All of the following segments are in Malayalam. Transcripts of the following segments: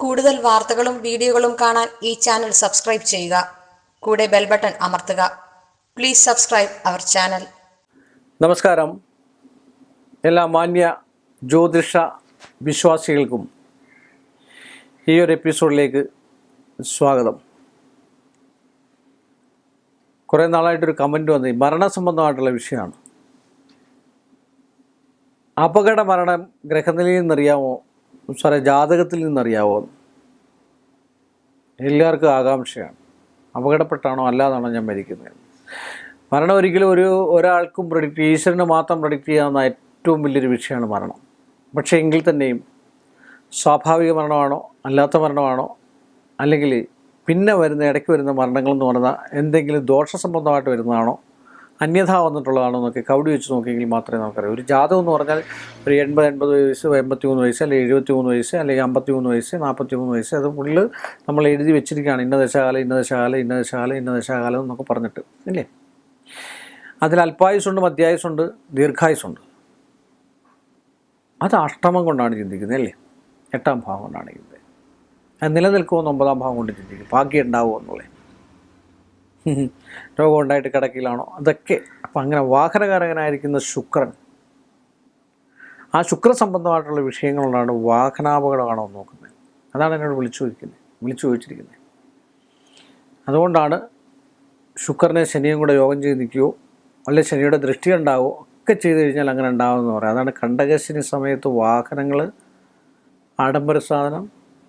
കൂടുതൽ വാർത്തകളും വീഡിയോകളും കാണാൻ ഈ ചാനൽ സബ്സ്ക്രൈബ് ചെയ്യുക. കൂടെ ബെൽ ബട്ടൺ അമർത്തുക. Please subscribe our channel. നമസ്കാരം. എല്ലാ മാന്യ ജ്യോതിഷ വിശ്വാസികൾക്കും ഈ ഒരു എപ്പിസോഡിലേക്ക് സ്വാഗതം. കുറേ നാളായിട്ടൊരു കമന്റ് വന്നു മരണസംബന്ധമായിട്ടുള്ള വിഷയമാണ്. അപകട മരണം ഗ്രഹനിലയിൽ നിന്നറിയാമോ? സാറേ ജാതകത്തിൽ നിന്നറിയാവോ? എല്ലാവർക്കും ആകാംക്ഷയാണ്. അപകടപ്പെട്ടാണോ അല്ലാതാണോ ഞാൻ മരിക്കുന്നത്? മരണം ഒരിക്കലും ഒരു ഒരാൾക്കും പ്രൊഡിക്റ്റ് ഈശ്വരന് മാത്രം പ്രൊഡിക്റ്റ് ചെയ്യാവുന്ന ഏറ്റവും വലിയൊരു വിഷയമാണ് മരണം. പക്ഷേ എങ്കിൽ തന്നെയും സ്വാഭാവിക മരണമാണോ അല്ലാത്ത മരണമാണോ അല്ലെങ്കിൽ പിന്നെ വരുന്ന ഇടയ്ക്ക് വരുന്ന മരണങ്ങൾ എന്ന് പറഞ്ഞാൽ എന്തെങ്കിലും ദോഷസംബന്ധമായിട്ട് വരുന്നതാണോ? അന്യഥ വന്നിട്ടുള്ളതാണോ എന്നൊക്കെ കവിടി വെച്ച് നോക്കിയെങ്കിൽ മാത്രമേ നമുക്കറിയാം. ഒരു ജാതകം എന്ന് പറഞ്ഞാൽ ഒരു എൺപത് എൺപത് വയസ്സ് എൺപത്തി മൂന്ന് വയസ്സ് അല്ലെങ്കിൽ എഴുപത്തി മൂന്ന് വയസ്സ് അല്ലെങ്കിൽ അമ്പത്തി മൂന്ന് വയസ്സ് നാൽപ്പത്തി മൂന്ന് വയസ്സ് അത് നമ്മൾ എഴുതി വെച്ചിരിക്കുകയാണ്. ഇന്ന ദശകാലം ഇന്ന ദശകാലം ഇന്ന ദശകാലം ഇന്ന ദശകാലം എന്നൊക്കെ പറഞ്ഞിട്ട് ഇല്ലേ അതിൽ അല്പായുസുണ്ട് മധ്യായുസുണ്ട് ദീർഘായുസുണ്ട് അത് അഷ്ടമം കൊണ്ടാണ് ചിന്തിക്കുന്നത് അല്ലേ? എട്ടാം ഭാഗം കൊണ്ടാണ് ചിന്തിക്കുന്നത്. അത് നിലനിൽക്കുമെന്ന് ഒമ്പതാം ഭാഗം കൊണ്ട് ചിന്തിക്കും ഭാഗ്യം ഉണ്ടാവുമോ എന്നുള്ളത് രോഗം ഉണ്ടായിട്ട് കിടക്കിലാണോ അതൊക്കെ അപ്പം അങ്ങനെ വാഹനകാരകനായിരിക്കുന്ന ശുക്രൻ. ആ ശുക്ര സംബന്ധമായിട്ടുള്ള വിഷയങ്ങളുണ്ടാണ് വാഹനാപകടമാണോ നോക്കുന്നത്. അതാണ് എന്നോട് വിളിച്ചു ചോദിക്കുന്നത്. വിളിച്ചു ചോദിച്ചിരിക്കുന്നത്. അതുകൊണ്ടാണ് ശുക്രനെ ശനിയും കൂടെ യോഗം ചെയ്ത് നിൽക്കുകയോ അല്ലെ ശനിയുടെ ദൃഷ്ടി ഉണ്ടാവുമോ ഒക്കെ ചെയ്ത് കഴിഞ്ഞാൽ അങ്ങനെ ഉണ്ടാവുമെന്ന് പറയാം. അതാണ് കണ്ടകശനി സമയത്ത് വാഹനങ്ങൾ ആഡംബര സാധനം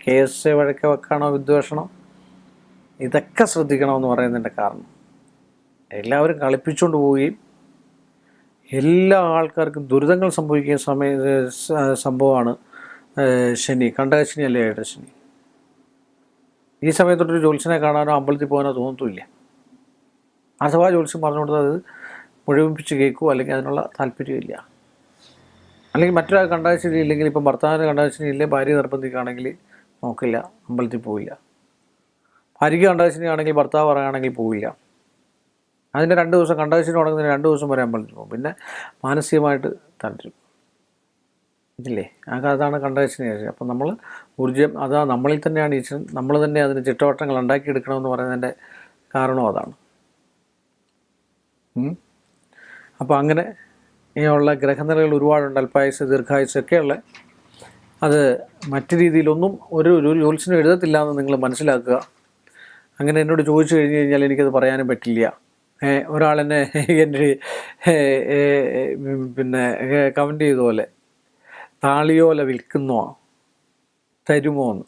കേസ് വഴക്കെ വെക്കാണോ വിദ്വേഷണം ഇതൊക്കെ ശ്രദ്ധിക്കണമെന്ന് പറയുന്നതിന്റെ കാരണം. എല്ലാവരും കളിപ്പിച്ചുകൊണ്ട് പോവുകയും എല്ലാ ആൾക്കാർക്കും ദുരിതങ്ങൾ സംഭവിക്കുന്ന സമയ സംഭവമാണ് ശനി. കണ്ടകശനി അല്ലേ ഏട്ട ശനി? ഈ സമയത്തൊട്ടൊരു ജോത്സ്യനെ കാണാനോ അമ്പലത്തിൽ പോകാനോ തോന്നത്തുമില്ല. അഥവാ ജോത്സ്യം പറഞ്ഞു കൊടുത്തത് മുഴുവിപ്പിച്ച് കേൾക്കുമോ അല്ലെങ്കിൽ അതിനുള്ള താല്പര്യമില്ല അല്ലെങ്കിൽ മറ്റൊരാൾ കണ്ടാശനി ഇല്ലെങ്കിൽ ഇപ്പം ഭർത്താവിന് കണ്ടാശനി ഇല്ലേ ഭാര്യ നിർബന്ധിക്കുകയാണെങ്കിൽ നോക്കില്ല അമ്പലത്തിൽ പോവില്ല. ഭാര്യയ്ക്ക് കണ്ടാശിനിയാണെങ്കിൽ ഭർത്താവ് പറയുകയാണെങ്കിൽ പോവില്ല. അതിന്റെ രണ്ട് ദിവസം കണ്ടാശിനി തുടങ്ങുന്നതിന് രണ്ട് ദിവസം വരെ അമ്പലത്തിൽ പോകും. പിന്നെ മാനസികമായിട്ട് തളരും ഇല്ലേ? ആ അതാണ് കണ്ടാശിനി അപ്പം നമ്മൾ ഊർജം അതാ നമ്മളിൽ തന്നെയാണ് ഈശ്വരൻ നമ്മൾ തന്നെ അതിന് ചിട്ടവട്ടങ്ങൾ ഉണ്ടാക്കിയെടുക്കണമെന്ന് പറയുന്നതിന്റെ കാരണം അതാണ്. അപ്പോൾ അങ്ങനെ ഇങ്ങനെയുള്ള ഗ്രഹനിലകൾ ഒരുപാടുണ്ട്. അല്പായുസ് ദീർഘായുസ് ഒക്കെയുള്ള അത് മറ്റു രീതിയിലൊന്നും ഒരു ഒരു ജ്യോത്സ്യനും എഴുതത്തില്ല എന്ന് നിങ്ങൾ മനസ്സിലാക്കുക. അങ്ങനെ എന്നോട് ചോദിച്ചു കഴിഞ്ഞ് കഴിഞ്ഞാൽ എനിക്കത് പറയാനും പറ്റില്ല. ഒരാളെന്നെ എന്റെ പിന്നെ കമന്റ് ചെയ്ത പോലെ താളിയോല വിൽക്കുന്നോ? തരുമോ എന്ന്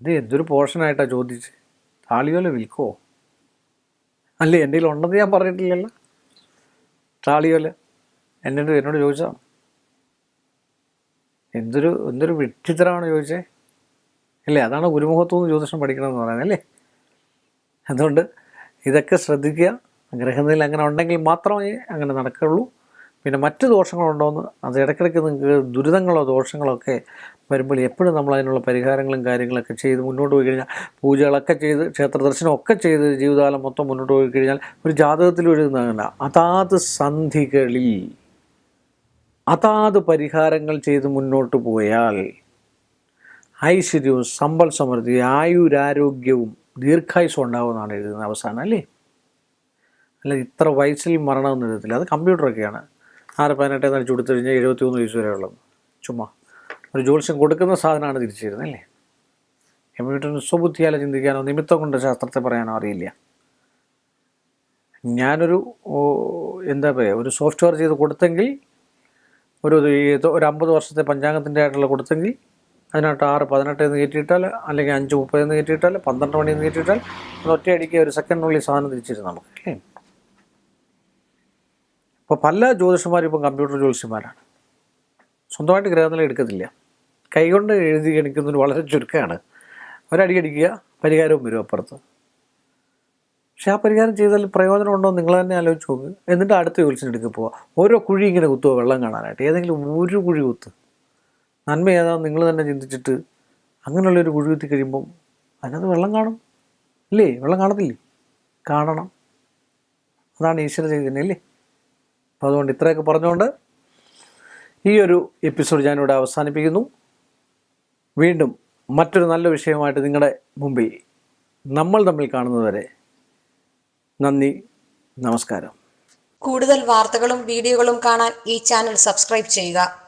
ഇത് എന്തൊരു പോർഷനായിട്ടാണ് ചോദിച്ച്? താളിയോല വിൽക്കുമോ അല്ല എന്റെ ഉണ്ടെന്ന് ഞാൻ പറഞ്ഞിട്ടില്ലല്ലോ. താളിയോല? എന്നോട് എന്നോട് ചോദിച്ചതാണ് എന്തൊരു എന്തൊരു വിഡ്ഢിത്തരമാണ് ചോദിച്ചേ. അല്ലേ? അതാണ് ഗുരുമുഖത്തു നിന്ന് ജ്യോതിഷം പഠിക്കണമെന്ന് പറയുന്നത് അല്ലേ? അതുകൊണ്ട് ഇതൊക്കെ ശ്രദ്ധിക്കുക. ഗ്രഹനില അങ്ങനെ ഉണ്ടെങ്കിൽ മാത്രമേ അങ്ങനെ നടക്കുള്ളൂ പിന്നെ മറ്റ് ദോഷങ്ങളുണ്ടോയെന്ന് അത് ഇടയ്ക്കിടയ്ക്ക് നിങ്ങൾക്ക് ദുരിതങ്ങളോ ദോഷങ്ങളോ ഒക്കെ വരുമ്പോൾ എപ്പോഴും നമ്മൾ അതിനുള്ള പരിഹാരങ്ങളും കാര്യങ്ങളൊക്കെ ചെയ്ത് മുന്നോട്ട് പോയി കഴിഞ്ഞാൽ പൂജകളൊക്കെ ചെയ്ത് ക്ഷേത്ര ദർശനമൊക്കെ ചെയ്ത് ജീവിതകാലം മൊത്തം മുന്നോട്ട് പോയി കഴിഞ്ഞാൽ ഒരു ജാതകത്തിൽ എഴുതുന്നതല്ല അതാത് സന്ധികളിൽ അതാത് പരിഹാരങ്ങൾ ചെയ്ത് മുന്നോട്ട് പോയാൽ ഐശ്വര്യവും സമ്പൽ സമൃദ്ധി ആയുരാരോഗ്യവും ദീർഘായുസം ഉണ്ടാവുമെന്നാണ് എഴുതുന്നത് അവസാനം അല്ലേ? അല്ല ഇത്ര വയസ്സിൽ മരണമെന്ന് എഴുതത്തില്ല. അത് കമ്പ്യൂട്ടറൊക്കെയാണ്. ആറ് പതിനെട്ട് നടിച്ചു കൊടുത്തു കഴിഞ്ഞാൽ എഴുപത്തി മൂന്ന് വയസ്സ് വരെ ഉള്ളത് ചുമ്മാ. ഒരു ജ്യോത്സ്യം കൊടുക്കുന്ന സാധനമാണ് തിരിച്ചിരുന്നത് അല്ലേ? കമ്പ്യൂട്ടറിന് സ്വബുദ്ധിയാലെ ചിന്തിക്കാനോ നിമിത്തം കൊണ്ട് ശാസ്ത്രത്തെ പറയാനോ അറിയില്ല. ഞാനൊരു എന്താ പറയുക ഒരു സോഫ്റ്റ്വെയർ ചെയ്ത് കൊടുത്തെങ്കിൽ ഒരു ഒരു അമ്പത് വർഷത്തെ പഞ്ചാംഗത്തിന്റെ ആയിട്ടുള്ള കൊടുത്തെങ്കിൽ അതിനകത്ത് ആറ് പതിനെട്ട് എന്ന് കയറ്റിയിട്ടാൽ അല്ലെങ്കിൽ അഞ്ച് മുപ്പത് എന്ന് കയറ്റിയിട്ടാൽ പന്ത്രണ്ട് മണി എന്ന് കയറ്റിയിട്ടാൽ അത് ഒറ്റയടിക്ക് ഒരു സെക്കൻഡിനുള്ളിൽ സാധനം തിരിച്ചിരുന്നു നമുക്ക് അല്ലേ? ഇപ്പോൾ പല ജ്യോതിഷന്മാരും ഇപ്പം കമ്പ്യൂട്ടർ ജ്യോതിഷന്മാരാണ്. സ്വന്തമായിട്ട് ഗ്രഹനില എടുക്കത്തില്ല. കൈകൊണ്ട് എഴുതി ഗണിക്കുന്നതിന് വളരെ ചുരുക്കമാണ്. ഒരടിയടിക്കുക പരിഹാരവും വരും അപ്പുറത്ത്. പക്ഷെ ആ പരിഹാരം ചെയ്താൽ പ്രയോജനം ഉണ്ടോ നിങ്ങൾ തന്നെ ആലോചിച്ച് നോക്ക്. എന്നിട്ട് അടുത്ത ജ്യോത്സ്യനെടുക്കുക പോവുക ഓരോ കുഴി ഇങ്ങനെ കുത്തുക വെള്ളം കാണാനായിട്ട്. ഏതെങ്കിലും ഒരു കുഴി കുത്ത്. നന്മ ഏതാണെന്ന് നിങ്ങൾ തന്നെ ചിന്തിച്ചിട്ട് അങ്ങനെയുള്ളൊരു കുഴി കുത്തി കഴിയുമ്പം അതിനകത്ത് വെള്ളം കാണും. ഇല്ലേ? വെള്ളം കാണത്തില്ലേ? കാണണം. അതാണ് ഈശ്വര ചൈതന്യം അല്ലേ അപ്പോൾ അതുകൊണ്ട് ഇത്രയൊക്കെ പറഞ്ഞുകൊണ്ട് ഈ ഒരു എപ്പിസോഡ് ഞാനിവിടെ അവസാനിപ്പിക്കുന്നു. വീണ്ടും മറ്റൊരു നല്ല വിഷയമായിട്ട് നിങ്ങളുടെ മുമ്പിൽ നമ്മൾ തമ്മിൽ കാണുന്നതുവരെ നന്ദി. നമസ്കാരം. കൂടുതൽ വാർത്തകളും വീഡിയോകളും കാണാൻ ഈ ചാനൽ സബ്സ്ക്രൈബ് ചെയ്യുക.